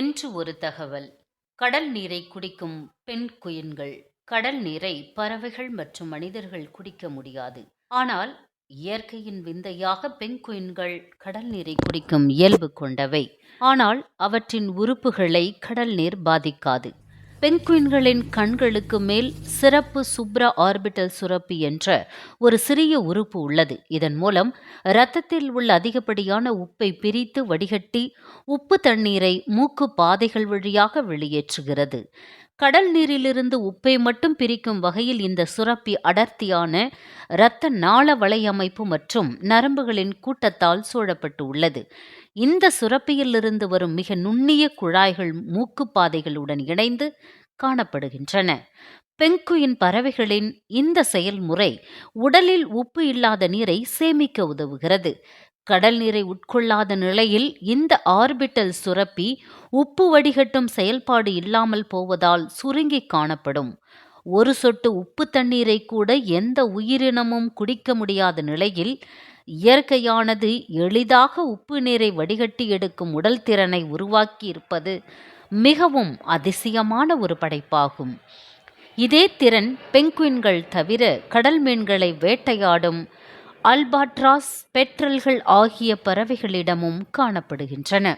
என்று ஒரு தகவல். கடல் நீரை குடிக்கும் பெண் குயின்கள். கடல் நீரை பறவைகள் மற்றும் மனிதர்கள் குடிக்க முடியாது. ஆனால் இயற்கையின் விந்தையாக பெண் குயின்கள் கடல் நீரை குடிக்கும் இயல்பு கொண்டவை. ஆனால் அவற்றின் உறுப்புகளை கடல் நீர் பாதிக்காது. பெங்குயின்களின் கண்களுக்கு மேல் சிறப்பு சுப்ரா ஆர்பிட்டல் சுரப்பி என்ற ஒரு சிறிய உறுப்பு உள்ளது. இதன் மூலம் இரத்தத்தில் உள்ள அதிகப்படியான உப்பை பிரித்து வடிகட்டி உப்பு தண்ணீரை மூக்கு பாதைகள் வழியாக வெளியேற்றுகிறது. கடல் நீரிலிருந்து உப்பை மட்டும் பிரிக்கும் வகையில் இந்த சுரப்பி அடர்த்தியான இரத்த நாள வலையமைப்பு மற்றும் நரம்புகளின் கூட்டத்தால் சூழப்பட்டு உள்ளது. இந்த சுரப்பியிலிருந்து வரும் மிக நுண்ணிய குழாய்கள் மூக்குப்பாதைகளுடன் இணைந்து காணப்படுகின்றன. பெங்குயின் பறவைகளின் இந்த செயல்முறை உடலில் உப்பு இல்லாத நீரை சேமிக்க உதவுகிறது. கடல் நீரை உட்கொள்ளாத நிலையில் இந்த ஆர்பிட்டல் சுரப்பி உப்பு வடிகட்டும் செயல்பாடு இல்லாமல் போவதால் சுருங்கி காணப்படும். ஒரு சொட்டு உப்பு தண்ணீரை கூட எந்த உயிரினமும் குடிக்க முடியாத நிலையில் இயற்கையானது எளிதாக உப்பு நீரை வடிகட்டி எடுக்கும் உடல் திறனை உருவாக்கி இருப்பது மிகவும் அதிசயமான ஒரு படைப்பாகும். இதே திறன் பெங்குயின்கள் தவிர கடல் மீன்களை வேட்டையாடும் அல்பாட்ராஸ் பெட்ரல்கள் ஆகிய பறவைகளிடமும் காணப்படுகின்றன.